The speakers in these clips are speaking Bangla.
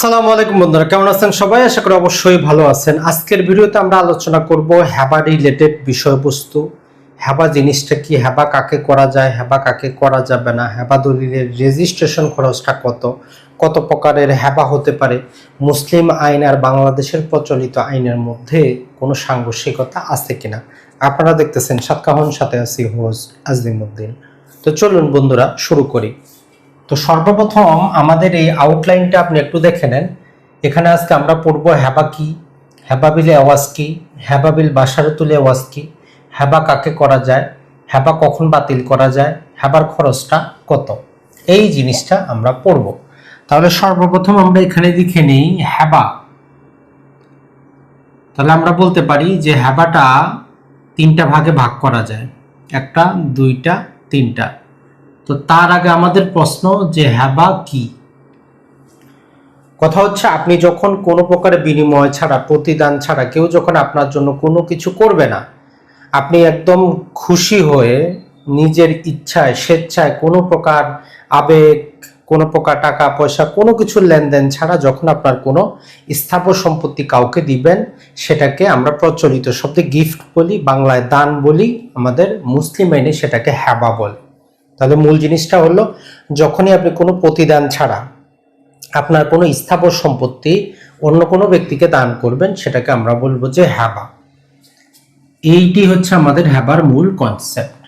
সালামু আলাইকুম বন্ধুরা, কেমন আছেন সবাই? আশা করি অবশ্যই ভালো আছেন। আজকের ভিডিওতে আমরা আলোচনা করব হ্যাবা রিলেটেড বিষয়বস্তু। হ্যাবা জিনিসটা কি? হ্যাবা কাকে করা যায়? হ্যাবা কাকে করা যাবে না? হ্যাবা দলিলের রেজিস্ট্রেশন খরচটা কত? কত প্রকারের হ্যাবা হতে পারে? মুসলিম আইন আর বাংলাদেশের প্রচলিত আইনের মধ্যে কোনো সাংঘর্ষিকতা আছে কিনা? আপনারা দেখতেছেন সাতকাহন সাথে আছি হোজ আজিমুদ্দিন তো চলুন বন্ধুরা, শুরু করি। তো সর্বপ্রথম আমাদের এই আউটলাইনটা আপনি একটু দেখে নেন। এখানে আজকে আমরা পড়ব হ্যাবা কি? হ্যাবাবিলে আওয়াজ কি? হ্যাবাবিল বাসারে তুলে আওয়াজ কি? হ্যাবা কাকে করা যায়? হ্যাবা কখন বাতিল করা যায়? হ্যাবার খরচটা কত? এই জিনিসটা আমরা পড়ব। তাহলে সর্বপ্রথম আমরা এখানে লিখে নিই হ্যাবা। তাহলে আমরা বলতে পারি যে হ্যাবাটা তিনটা ভাগে ভাগ করা যায়। একটা, দুইটা, তিনটা। তো তার আগে আমাদের প্রশ্ন যে হ্যাবা কি? কথা হচ্ছে, আপনি যখন কোনো প্রকারের বিনিময় ছাড়া, প্রতিদান ছাড়া, কেউ যখন আপনার জন্য কোনো কিছু করবে না, আপনি একদম খুশি হয়ে নিজের ইচ্ছায়, স্বেচ্ছায় কোনো প্রকার আবেগ, কোনো প্রকার টাকা, পয়সা, কোনো কিছু লেনদেন ছাড়া যখন আপনার কোনো স্থাবর সম্পত্তি কাউকে দিবেন, সেটাকে আমরা প্রচলিত শব্দে গিফট বলি, বাংলায় দান বলি, আমাদের মুসলিম আইনে সেটাকে হ্যাবা বলে। তাহলে মূল জিনিসটা হলো, যখনই আপনি কোনো প্রতিদান ছাড়া আপনার কোনো স্থাবর সম্পত্তি অন্য কোনো ব্যক্তিকে দান করবেন, সেটাকে আমরা বলব যে হ্যাবা। এইটি হচ্ছে আমাদের হ্যাবার মূল কনসেপ্ট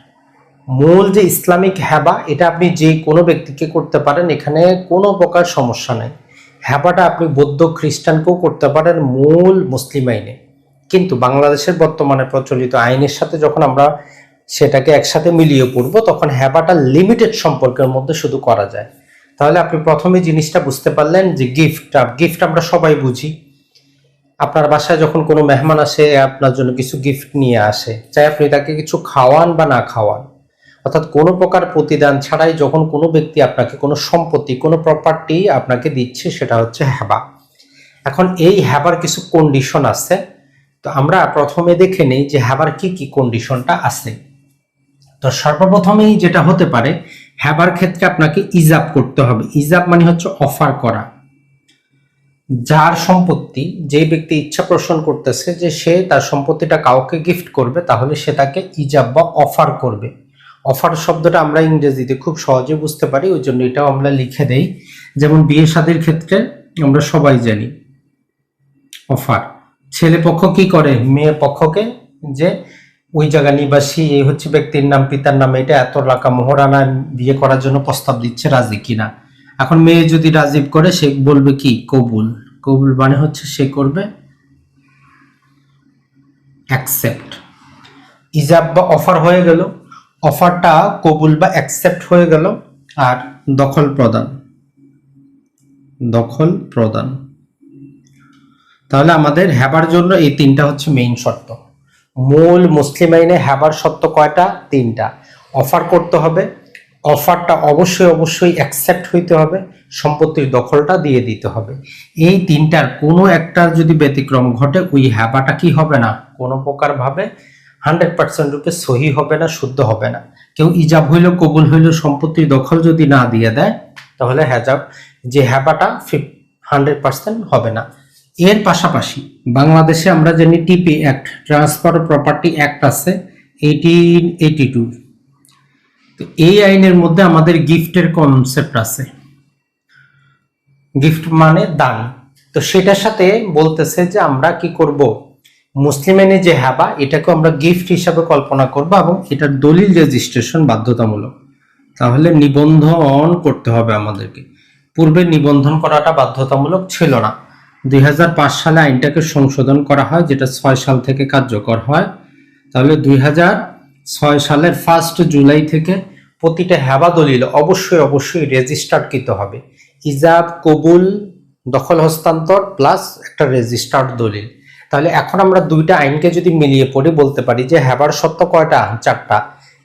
মূল যে ইসলামিক হ্যাবা, এটা আপনি যে কোনো ব্যক্তিকে করতে পারেন, এখানে কোনো প্রকার সমস্যা নেই। হ্যাবাটা আপনি বৌদ্ধ খ্রিস্টানকেও করতে পারেন, মূল মুসলিম আইনে। কিন্তু বাংলাদেশের বর্তমানে প্রচলিত আইনের সাথে যখন আমরা সেটাকে একসাথে মিলিয়ে পড়ব, তখন হ্যাবাটা লিমিটেড সম্পর্কের মধ্যে শুধু করা যায়। তাহলে আপনি প্রথমে জিনিসটা বুঝতে পারলেন যে গিফট গিফট আমরা সবাই বুঝি। আপনার বাসায় যখন কোনো মেহমান আসে, আপনার জন্য কিছু গিফট নিয়ে আসে, চাই আপনি তাকে কিছু খাওয়ান বা না খাওয়ান। অর্থাৎ কোনো প্রকার প্রতিদান ছাড়াই যখন কোনো ব্যক্তি আপনাকে কোনো সম্পত্তি, কোনো প্রপার্টি আপনাকে দিচ্ছে, সেটা হচ্ছে হ্যাবা এখন এই হ্যাবার কিছু কন্ডিশন আছে। তো আমরা প্রথমে দেখে নেই যে হ্যাবার কি কি কন্ডিশনটা আছে। তো সর্বপ্রথমেই যেটা হতে পারে, হ্যাবার ক্ষেত্রে আপনাকে ইজাব করতে হবে। ইজাব মানে হচ্ছে অফার করা। যার সম্পত্তি, যে ব্যক্তি ইচ্ছা পোষণ করতেছে যে সে তার সম্পত্তিটা কাউকে গিফট করবে, তাহলে সে তাকে ইজাব বা অফার করবে। অফার শব্দটা আমরা ইংরেজিতে খুব সহজে বুঝতে পারি, ওই জন্য এটাও আমরা লিখে দেই। যেমন বিয়ে শাদীর ক্ষেত্রে আমরা সবাই জানি অফার ছেলে পক্ষ কি করে? মেয়ে পক্ষকে যে ওই জায়গা নিবাসী, এই হচ্ছে ব্যক্তির নাম, পিতার নাম, এটা এত টাকা মোহরানা বিয়ে করার জন্য প্রস্তাব দিচ্ছে রাজি কিনা? এখন মেয়ে যদি রাজি করে, সে বলবে কি? কবুল। কবুল মানে হচ্ছে সে করবে অ্যাকসেপ্ট ইজাব বা অফার হয়ে গেল। অফারটা কবুল বা অ্যাকসেপ্ট হয়ে গেল। আর দখল প্রদান। দখল প্রদান। তাহলে আমাদের হ্যাবার জন্য এই তিনটা হচ্ছে মেইন শর্ত। মূল মুসলিম আইনে হ্যাবার শর্ত কয়টা? তিনটা। অফার করতে হবে। অফারটা অবশ্যই অবশ্যই অ্যাকসেপ্ট হইতে হবে। সম্পত্তির দখলটা দিয়ে দিতে হবে। এই তিনটার কোনো একটার যদি ব্যতিক্রম ঘটে, ওই হ্যাবাটা কি হবে না? কোনো প্রকার ভাবে হান্ড্রেড পার্সেন্ট রূপে সহি হবে না, শুদ্ধ হবে না। কেউ ইজাব হইল, কবুল হইল, সম্পত্তির দখল যদি না দিয়ে দেয়, তাহলে হ্যাজাব, যে হ্যাবাটা ফিফ হান্ড্রেড পার্সেন্ট হবে না। এর পাশাপাশি বাংলাদেশে আমরা জানি TP act, transfer property act আছে এইটিন এইটি টু তো এই আইনের মধ্যে আমাদের গিফটের কনসেপ্ট আছে। গিফট মানে দান। তো সেটার সাথে বলতেছে যে আমরা কি করব? মুসলিম আইনে যে হ্যাবা এটাকে আমরা গিফট হিসাবে কল্পনা করব এবং এটার দলিল রেজিস্ট্রেশন বাধ্যতামূলক। তাহলে নিবন্ধন করতে হবে আমাদেরকে। পূর্বে নিবন্ধন করাটা বাধ্যতামূলক ছিল না। দুই হাজার পাঁচ সালে আইনটাকে সংশোধন করা হয়, যেটা ছয় সাল থেকে কার্যকর হয়। তাহলে দুই সালের ফার্স্ট জুলাই থেকে প্রতিটা হ্যাবা দলিল অবশ্যই অবশ্যই রেজিস্টার্ডকৃত হবে। ইজাব কবুল, দখল, হস্তান্তর প্লাস একটা রেজিস্টার্ড দলিল। তাহলে এখন আমরা দুইটা আইনকে যদি মিলিয়ে পড়ি বলতে পারি যে হ্যাবার সত্য কয়টা? চারটা।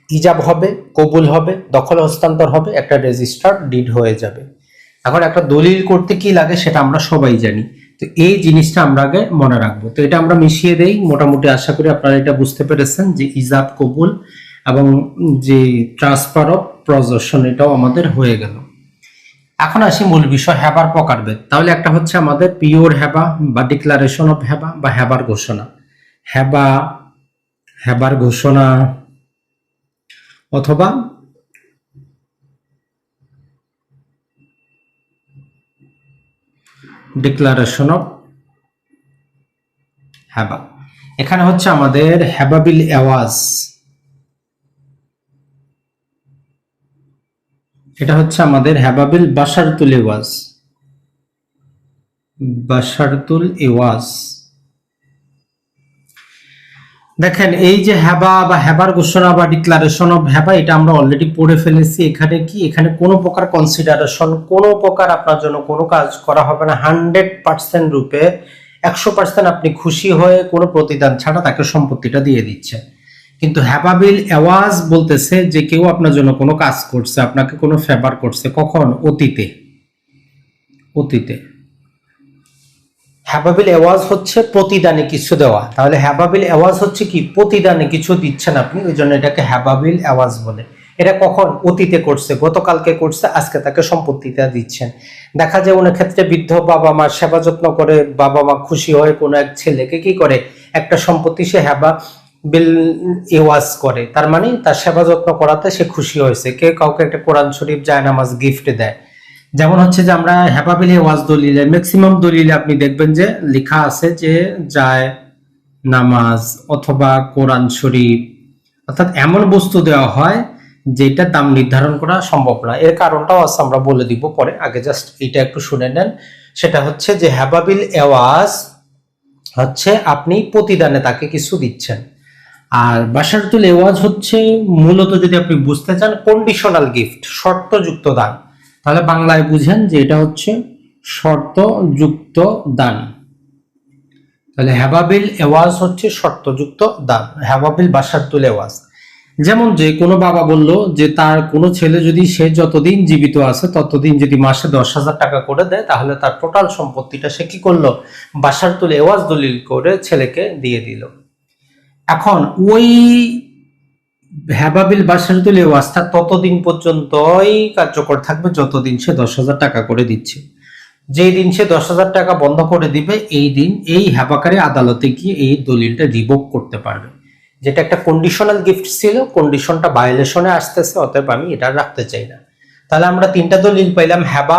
ইজাব হবে, কবুল হবে, দখল, হস্তান্তর হবে, একটা রেজিস্টার্ড ডিড হয়ে যাবে। এখন একটা দলিল করতে কি লাগে সেটা আমরা সবাই জানি। তো এই জিনিসটা আমরা আগে মনে রাখব। তো এটা আমরা মিশিয়ে দেই। মোটামুটি আশা করি আপনারা এটা বুঝতে পেরেছেন যে ইজাব কবুল এবং যে ট্রান্সফার অফ প্রজেশন এটাও আমাদের হয়ে গেল। এখন আসি মূল বিষয়, হ্যাবার প্রকারভেদ। তাহলে একটা হচ্ছে আমাদের পিওর হ্যাবা বা ডিক্লারেশন অফ হ্যাবা বা হ্যাবার ঘোষণা। হ্যাবা, হ্যাবার ঘোষণা অথবা ডিক্লারেশন অফ হ্যাবা এখানে হচ্ছে আমাদের হ্যাবাবিল অ্যাওয়াজ এটা হচ্ছে আমাদের হ্যাবাবিল বাসারতুল এওয়াজ বাসারতুল এওয়াজ দেখেন, এই যে হ্যাবা বা হ্যাবার ঘোষণা বা ডিক্লারেশন অফ হ্যাবা, এটা আমরা অলরেডি পড়ে ফেলেছি। এখানে কি? এখানে কোনো প্রকার কনসিডারেশন কোনো প্রকার আপনার জন্য কোনো কাজ করা হবে না। হান্ড্রেড পার্সেন্ট রূপে একশো পার্সেন্ট আপনি খুশি হয়ে কোনো প্রতিদান ছাড়া তাকে সম্পত্তিটা দিয়ে দিচ্ছে। কিন্তু হ্যাবাবিল অ্যাওয়াজ বলতেছে যে কেউ আপনার জন্য কোনো কাজ করছে, আপনাকে কোনো ফেভার করছে কখন? অতীতে। অতীতে। হ্যাবাবিল আওয়াজ হচ্ছে প্রতিদানে কিছু দেওয়া। তাহলে হ্যাবাবিল অ্যাওয়াজ হচ্ছে কি? প্রতিদানে কিছু দিচ্ছেন আপনি, ওই জন্য এটাকে হ্যাবাবিল আওয়াজ বলে। এটা কখন? অতীতে করছে, গতকালকে করছে, আজকে তাকে সম্পত্তিটা দিচ্ছেন। দেখা যায় অনেক ক্ষেত্রে বৃদ্ধ বাবা মা সেবা যত্ন করে, বাবা মা খুশি হয়ে কোনো এক ছেলেকে কি করে? একটা সম্পত্তি সে হ্যাবা বিল ইওয়াজ করে। তার মানে তার সেবা যত্ন করাতে সে খুশি হয়েছে। কে কাউকে একটা কোরআন শরীফ জায়নামাজ গিফট দেয়। যেমন হচ্ছে যে আমরা হেপাবিলি ওয়াজ দলিলে ম্যাক্সিমাম দলিলে আপনি দেখবেন যে লেখা আছে যে যায়, নামাজ অথবা কোরআন শরীফ, অর্থাৎ এমন বস্তু দেওয়া হয় যেটা দাম নির্ধারণ করা সম্ভব না। এর কারণটাও আছে, আমরা বলে দিব পরে। আগে জাস্ট এটা একটু শুনে নেন। সেটা হচ্ছে যে হেবাবিল এওয়াজ হচ্ছে আপনি প্রতিদানে তাকে কিছু দিচ্ছেন। আর বাসারতুল এওয়াজ হচ্ছে মূলত যদি আপনি বুঝতে চান কন্ডিশনাল গিফট শর্তযুক্ত দান। তাহলে বাংলায় বুঝেন যে এটা হচ্ছে শর্তযুক্ত দান। তাহলে হ্যাবাবিল এওয়াজ হচ্ছে শর্তযুক্ত দান হ্যাবাবিল বাসারতুল এওয়াজ। যেমন যে কোনো বাবা বলল যে তার কোনো ছেলে যদি সে যতদিন জীবিত আছে, ততদিন যদি মাসে দশ হাজার টাকা করে দেয়, তাহলে তার টোটাল সম্পত্তিটা সে কি করল? বাসারতুল এওয়াজ দলিল করে ছেলেকে দিয়ে দিল। এখন ওই হ্যাবাবিল বাসারতুল ওয়াজটা ততদিন পর্যন্তই কার্যকর থাকবে, যতদিন সে দশ হাজার টাকা করে দিচ্ছে। যেই দিন সে দশ হাজার টাকা বন্ধ করে দিবে, এই দিন এই হ্যাবাকারী আদালতে গিয়ে এই দলিলটা রিভোক করতে পারবে। যেটা একটা কন্ডিশনাল গিফট ছিল কন্ডিশনটা ভায়োলেশনে আসতেছে, অতএব আমি এটা রাখতে চাই না। তাহলে আমরা তিনটা দলিল পাইলাম হ্যাবা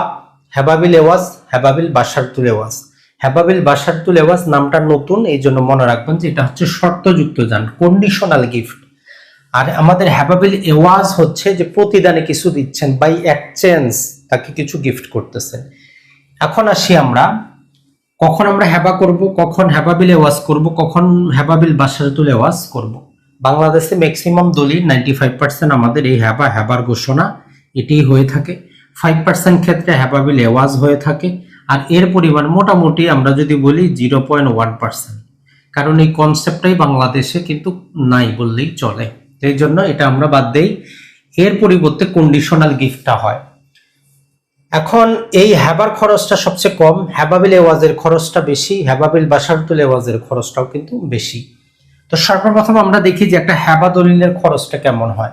হ্যাবাবিল এওয়াজ হ্যাবাবিল বাসারতুল এওয়াজ। হ্যাবাবিল বাসারতুল এওয়াজ নামটা নতুন, এই জন্য মনে রাখবেন যে এটা হচ্ছে শর্তযুক্ত যান কন্ডিশনাল গিফট আর আমাদের হ্যাবাবিল এওয়াজ হচ্ছে যে প্রতিদানে কিছু দিচ্ছেন বাই এক্সচেঞ্জ তাকে কিছু গিফট করতেছেন। এখন আসি আমরা, কখন আমরা হ্যাবা করব, কখন হ্যাবাবিল এওয়াজ করব, কখন হ্যাবাবিল বাসারতুল এওয়াজ করব। বাংলাদেশে ম্যাক্সিমাম দলিল নাইনটি ফাইভ পার্সেন্ট আমাদের এই হ্যাবা হ্যাবার ঘোষণা, এটি হয়ে থাকে। ফাইভ পার্সেন্ট ক্ষেত্রে হ্যাবাবিল এওয়াজ হয়ে থাকে, আর এর পরিমাণ মোটামুটি আমরা যদি বলি জিরো পয়েন্ট ওয়ান পার্সেন্ট কারণ এই কনসেপ্টটাই বাংলাদেশে কিন্তু নাই বললেই চলে। এই জন্য এটা আমরা বাদ দেই। এর পরিবর্তে কন্ডিশনাল গিফটটা হয়। এখন এই হ্যাবার খরচটা সবচেয়ে কম। হ্যাবাবিল এওয়াজের খরচটা বেশি। হ্যাবাবিল বাসারতুল এওয়াজের খরচটাও কিন্তু বেশি। তো সর্বপ্রথম আমরা দেখি যে একটা হ্যাবা দলিলের খরচটা কেমন হয়।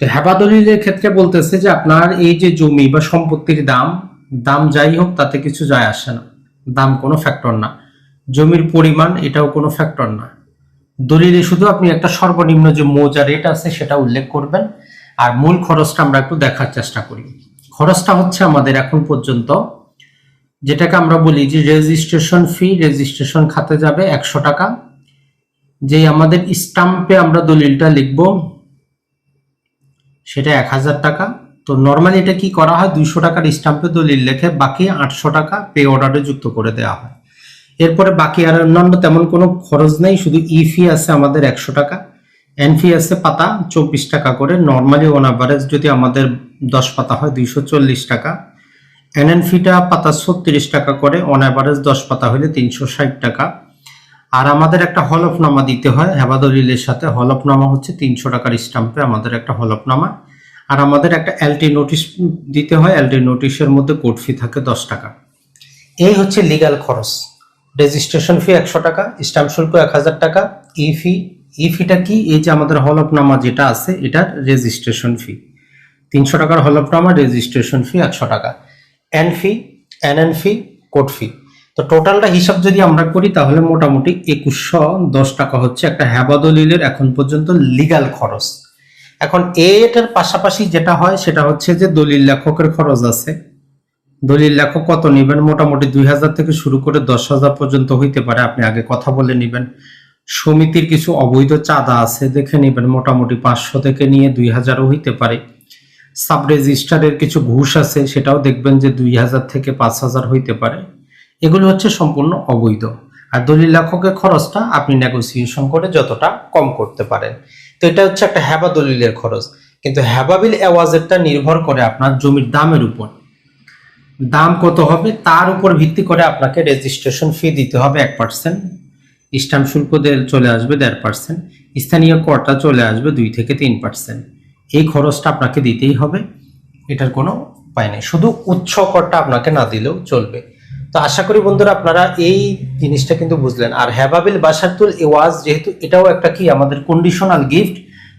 তো হ্যাবা দলিলের ক্ষেত্রে বলতেছে যে আপনার এই যে জমি বা সম্পত্তির দাম দাম যাই হোক, তাতে কিছু যায় আসে না। দাম কোনো ফ্যাক্টর না। জমির পরিমাণ, এটাও কোনো ফ্যাক্টর না। দলিলে শুধু আপনি একটা সর্বনিম্ন যে মৌজা রেট আছে সেটা উল্লেখ করবেন। আর মূল খরচটা আমরা একটু দেখার চেষ্টা করি। খরচটা হচ্ছে আমাদের এখন পর্যন্ত, যেটাকে আমরা বলি যে রেজিস্ট্রেশন ফি রেজিস্ট্রেশন খাতে যাবে একশো টাকা। যেই আমাদের স্টাম্পে আমরা দলিলটা লিখব, সেটা এক হাজার টাকা। তো নর্মালি এটা কি করা হয়? দুইশো টাকার স্টাম্পে দলিল লেখে, বাকি আটশো টাকা পে অর্ডারে যুক্ত করে দেওয়া হয়। এরপরে বাকি আর অন্যান্য তেমন কোনো খরচ নেই, শুধু ই ফি আছে আমাদের একশো টাকা এন ফি আছে পাতা চব্বিশ টাকা করে। নর্মালি অন অ্যাভারেজ যদি আমাদের দশ পাতা হয় দুইশো চল্লিশ টাকা। এন এন ফিটা পাতা ছত্রিশ টাকা করে অন অ্যাভারেজ দশ পাতা হলে তিনশো ষাট টাকা। আর আমাদের একটা হলফনামা দিতে হয়, হেবাদলিলের সাথে। হলফনামা হচ্ছে তিনশো টাকার স্টাম্পে আমাদের একটা হলফনামা। আর আমাদের একটা এলটি নোটিশ দিতে হয় এলটি নোটিশের মধ্যে কোর্ট ফি থাকে দশ টাকা। এই হচ্ছে লিগাল খরচ। রেজিস্ট্রেশন ফি একশো টাকা স্টাম্প শুল্ক এক হাজার টাকা ই ফি ই ফিটা কি? এই যে আমাদের হল হলফনামা যেটা আছে, এটার রেজিস্ট্রেশন ফি তিনশো টাকার হল হলফনামা রেজিস্ট্রেশন ফি একশো টাকা। N fee N N fee code fee তো টোটালটা হিসাব যদি আমরা করি, তাহলে মোটামুটি একুশশো দশ টাকা হচ্ছে একটা হ্যাবা দলিলের এখন পর্যন্ত লিগাল খরচ। এখন এটার পাশাপাশি যেটা হয়, সেটা হচ্ছে যে দলিল লেখকের খরচ আছে। দলিল লেখক কত নেবেন? মোটামুটি দুই হাজার থেকে শুরু করে দশ হাজার পর্যন্ত হইতে পারে। আপনি আগে কথা বলে নেবেন। সমিতির কিছু অবৈধ চাঁদা আছে, দেখে নেবেন। মোটামুটি পাঁচশো থেকে নিয়ে দুই হাজারও হইতে পারে। সাব রেজিস্টারের কিছু ঘুষ আছে, সেটাও দেখবেন যে দুই হাজার থেকে পাঁচ হাজার হইতে পারে। এগুলো হচ্ছে সম্পূর্ণ অবৈধ। আর দলিল লেখকের খরচটা আপনি নেগোসিয়েশন করে যতটা কম করতে পারেন। তো এটা হচ্ছে একটা হ্যাবা দলিলের খরচ। কিন্তু হ্যাবাবিল অ্যাওয়াজেরটা নির্ভর করে আপনার জমির দামের উপর। দাম কত হবে তার উপর ভিত্তি করে আপনাকে রেজিস্ট্রেশন ফি দিতে হবে এক পার্সেন্ট স্ট্যাম্প শুল্ক চলে আসবে দেড় পার্সেন্ট স্থানীয় করটা চলে আসবে দুই থেকে তিন পার্সেন্ট এই খরচটা আপনাকে দিতেই হবে, এটার কোনো উপায় নেই। শুধু উচ্চ করটা আপনাকে না দিলেও চলবে। তো আশা করি বন্ধুরা আপনারা এই জিনিসটা কিন্তু বুঝলেন। আর হ্যাবাবিল বাসাতুল এওয়াজ যেহেতু এটাও একটা কি আমাদের কন্ডিশনাল গিফট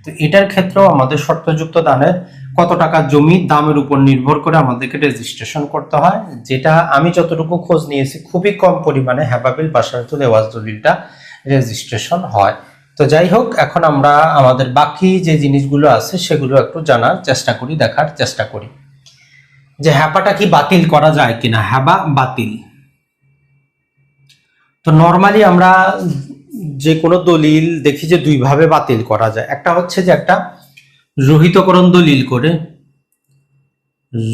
তো এটার ক্ষেত্রেও আমাদের শর্তযুক্ত দানের কত টাকা জমি দামের উপর নির্ভর করে আমাদেরকে রেজিস্ট্রেশন করতে হয়। যেটা আমি যতটুকু খোঁজ নিয়েছি, খুবই কম পরিমাণে হ্যাবাবিল বাসাতুল এওয়াজ দলিলটা রেজিস্ট্রেশন হয়। তো যাই হোক, এখন আমরা আমাদের বাকি যে জিনিসগুলো আছে, সেগুলো একটু জানার চেষ্টা করি, দেখার চেষ্টা করি। যে হ্যাপাটা কি বাতিল করা যায় কিনা? হ্যাবা বাতিল। তো নর্মালি আমরা যে কোনো দলিল দেখি যে দুইভাবে বাতিল করা যায়। একটা হচ্ছে যে একটা রহিতকরণ দলিল করে।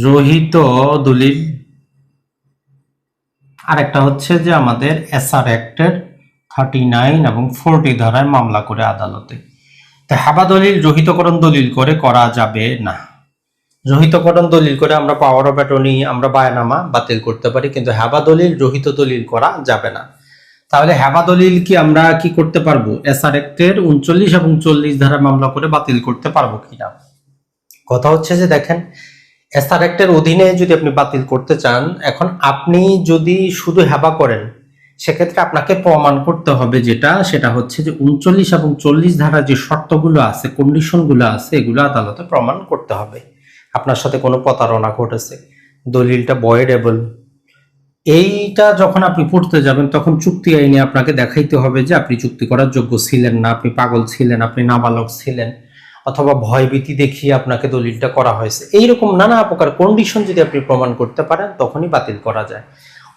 রহিত দলিল। আর একটা হচ্ছে যে আমাদের এসআর অ্যাক্টের থার্টি নাইন এবং ফোরটি ধারায় মামলা করে আদালতে। তো হ্যাবা দলিল রহিতকরণ দলিল করে করা যাবে না। রহিতকরণ দলিল করে আমরা পাওয়ার অফ অ্যাটর্নি আমরা বায়নামা বাতিল করতে পারি, কিন্তু হ্যাবা দলিল রহিত দলিল করা যাবে না। তাহলে হ্যাবা দলিল কি আমরা কি করতে পারব? এসআর অ্যাক্টের উনচল্লিশ এবং চল্লিশ ধারা মামলা করে বাতিল করতে পারব কিনা? কথা হচ্ছে যে দেখেন এসআর অ্যাক্টের অধীনে যদি আপনি বাতিল করতে চান, এখন আপনি যদি শুধু হ্যাবা করেন, সেক্ষেত্রে আপনাকে প্রমাণ করতে হবে যেটা, সেটা হচ্ছে যে উনচল্লিশ এবং চল্লিশ ধারা যে শর্তগুলো আছে কন্ডিশনগুলো আছে, এগুলো আদালতে প্রমাণ করতে হবে। আপনার সাথে কোনো প্রতারণা ঘটেছে। দলিলটা বয়েডেবল এইটা যখন আপনি পড়তে যাবেন, তখন চুক্তি আইনে আপনাকে দেখাইতে হবে যে আপনি চুক্তি করার যোগ্য ছিলেন না, আপনি পাগল ছিলেন, আপনি নাবালক ছিলেন, অথবা ভয়ভীতি দেখিয়ে আপনাকে দলিলটা করা হয়েছে। এইরকম নানা প্রকার কন্ডিশন যদি আপনি প্রমাণ করতে পারেন, তখনই বাতিল করা যায়।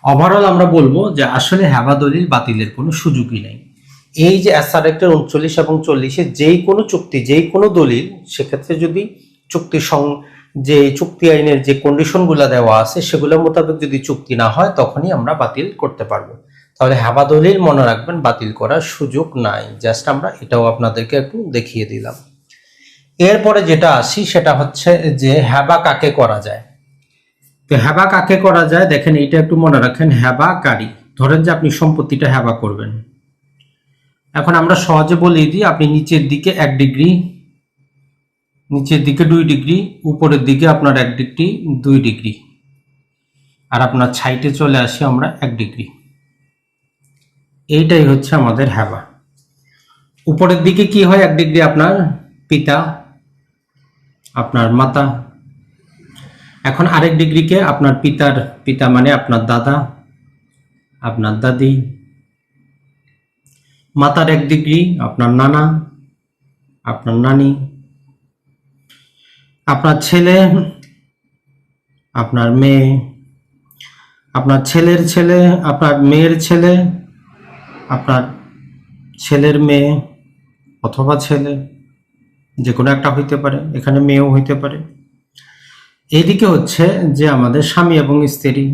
ওভারঅল আমরা বলব যে আসলে হ্যাবা দলিল বাতিলের কোনো সুযোগই নেই। এই যে অ্যাক্টের উনচল্লিশ এবং চল্লিশে যেই কোনো চুক্তি, যেই কোনো দলিল, সেক্ষেত্রে যদি চুক্তি সং যে চুক্তি আইনের যে কন্ডিশনগুলো দেওয়া আছে, সেগুলোর মোতাবেক যদি চুক্তি না হয়, তখনই আমরা বাতিল করতে পারব। তাহলে হ্যাবা দলিল মনে রাখবেন, বাতিল করার সুযোগ নাই। জাস্ট আমরা এটাও আপনাদেরকে একটু দেখিয়ে দিলাম। এরপরে যেটা আসি, সেটা হচ্ছে যে হ্যাবা কাকে করা যায়? তো হ্যাবা কাকে করা যায়? দেখেন এটা একটু মনে রাখেন, হ্যাবা কারি ধরেন যে আপনি সম্পত্তিটা হ্যাবা করবেন। এখন আমরা সহজে বলে দিই, আপনি নিচের দিকে এক ডিগ্রি নিচের দিকে দুই ডিগ্রি, উপরের দিকে আপনার এক ডিগ্রি, দুই ডিগ্রি। আর আপনার ছাইটে চলে আসি আমরা এক ডিগ্রি। এইটাই হচ্ছে আমাদের হ্যাবা। উপরের দিকে কি হয় এক ডিগ্রি আপনার? পিতা, আপনার মাতা। এখন আরেক ডিগ্রিকে আপনার পিতার, পিতা মানে আপনার দাদা, আপনার দাদি। মাতার এক ডিগ্রি, আপনার নানা, আপনার নানি। আপনার ছেলে, আপনার মেয়ে, আপনার ছেলের ছেলে, আপনার মেয়ের ছেলে, আপনার ছেলের মেয়ে অথবা ছেলে, যে কোনো একটা হইতে পারে, এখানে মেয়েও হইতে পারে। এইদিকে হচ্ছে যে আমাদের স্বামী এবং স্ত্রী।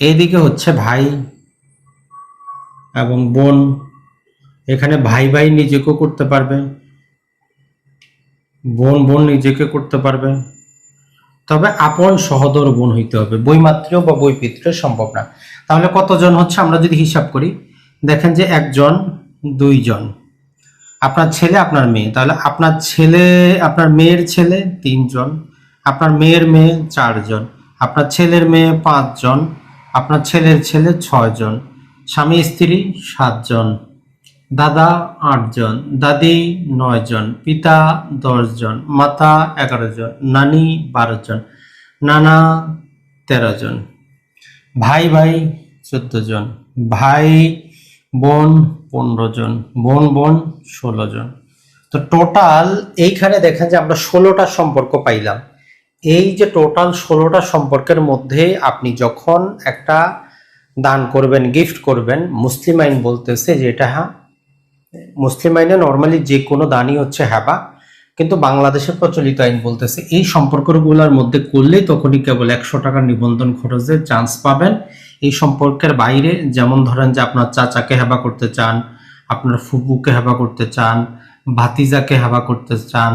এইদিকে হচ্ছে ভাই এবং বোন। এখানে ভাই ভাই নিজেকেও করতে পারবে। বোন বোন নিজেকে করতে পারবে? তবে আপন সহদর বোন হইতে হবে। বইমাত্রেও বা বইপিত্রে সম্ভব না। তাহলে কতজন হচ্ছে আমরা যদি হিসাব করি? দেখেন যে একজন, দুইজন। আপনার ছেলে, আপনার মেয়ে। তাহলে আপনার ছেলে, আপনার মেয়ের ছেলে তিনজন, আপনার মেয়ের মেয়ে চারজন, আপনার ছেলের মেয়ে পাঁচজন, আপনার ছেলের ছেলে ছয়জন, স্বামী, স্ত্রী সাতজন। দাদা আটজন, দাদি নয় জন পিতা দশ জন মাতা এগারো জন নানি বারো জন নানা তেরো জন ভাই ভাই চোদ্দ জন ভাই বোন পনেরো জন বোন বোন ষোলো জন তো টোটাল এইখানে দেখেন যে আমরা ষোলোটা সম্পর্ক পাইলাম। এই যে টোটাল ষোলোটা সম্পর্কের মধ্যে আপনি যখন একটা দান করবেন গিফট করবেন, মুসলিম আইন বলতেছে যে এটা হ্যাঁ মুসলিম আইনে নর্মালি যে কোনো দানই হচ্ছে হ্যাবা, কিন্তু বাংলাদেশের প্রচলিত আইন বলতেছে এই সম্পর্কগুলোর মধ্যে করলেই তখনই কেবল একশো টাকার নিবন্ধন খরচের চান্স পাবেন। এই সম্পর্কের বাইরে যেমন ধরেন যে আপনার চাচাকে হেবা করতে চান, আপনার ফুপুকে হেবা করতে চান, ভাতিজাকে হেবা করতে চান,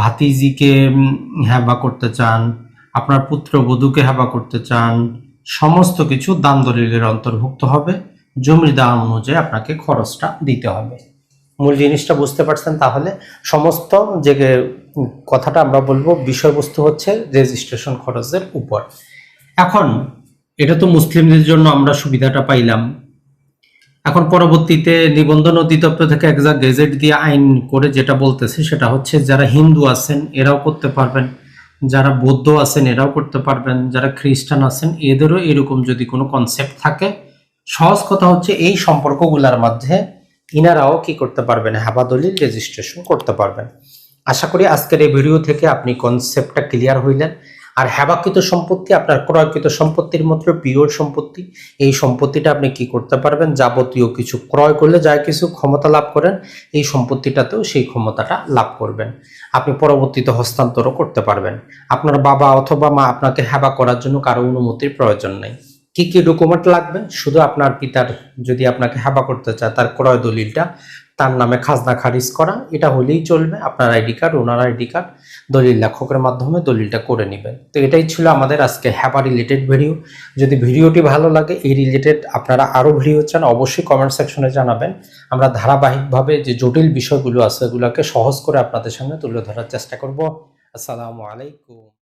ভাতিজিকে হেবা করতে চান, আপনার পুত্রবধূকে হেবা করতে চান, সমস্ত কিছু দান দলিলের অন্তর্ভুক্ত হবে। জমির দাম অনুযায়ী আপনাকে খরচটা দিতে হবে। মূল জিনিসটা বুঝতে পারছেন, তাহলে সমস্ত যে কথাটা আমরা বলব, বিষয়বস্তু হচ্ছে রেজিস্ট্রেশন খরচের উপর। এখন, এটা তো মুসলিমদের জন্য আমরা সুবিধাটা পাইলাম। এখন পরবর্তীতে নিবন্ধন অধিদপ্তর থেকে একটা গেজেট দিয়ে আইন করে যেটা বলতেছে, সেটা হচ্ছে যারা হিন্দু আছেন, এরাও করতে পারবেন। যারা বৌদ্ধ আছেন, এরাও করতে পারবেন। যারা খ্রিস্টান আছেন, এদেরও এরকম যদি কোনো কনসেপ্ট থাকে, সহজ কথা হচ্ছে এই সম্পর্কগুলোর মধ্যে ইনারাও কি করতে পারবেন? হাবা দলিল রেজিস্ট্রেশন করতে পারবেন। আশা করি আজকের এই ভিডিও থেকে আপনি কনসেপ্টটা ক্লিয়ার হইলেন। আর হ্যাবাকৃত সম্পত্তি, আপনার ক্রয়কৃত সম্পত্তির মতো পিওর সম্পত্তি। এই সম্পত্তিটা আপনি কি করতে পারবেন? যাবতীয় কিছু ক্রয় করলে যা কিছু ক্ষমতা লাভ করেন, এই সম্পত্তিটাতেও সেই ক্ষমতাটা লাভ করবেন। আপনি পরবর্তীতে হস্তান্তরও করতে পারবেন। আপনার বাবা অথবা মা আপনাকে হ্যাবা করার জন্য কারও অনুমতির প্রয়োজন নেই। কি কি ডকুমেন্ট লাগবে? শুধু আপনার পিতার যদি আপনাকে হ্যাবা করতে চায়, তার ক্রয় দলিলটা, তার নামে খাজনা খারিজ করা, এটা হলেই চলবে। আপনার ID card, owner ID card, দলিল লেখকের মাধ্যমে দলিলটা করে নেবেন। তো এটাই ছিল আমাদের আজকে হ্যাপা রিলেটেড ভিডিও যদি ভিডিওটি ভালো লাগে, এই রিলেটেড আপনারা আরও ভিডিও চান, অবশ্যই কমেন্ট সেকশনে জানাবেন। আমরা ধারাবাহিকভাবে যে জটিল বিষয়গুলো আছে, এগুলোকে সহজ করে আপনাদের সামনে তুলে ধরার চেষ্টা করব। আসসালামু আলাইকুম।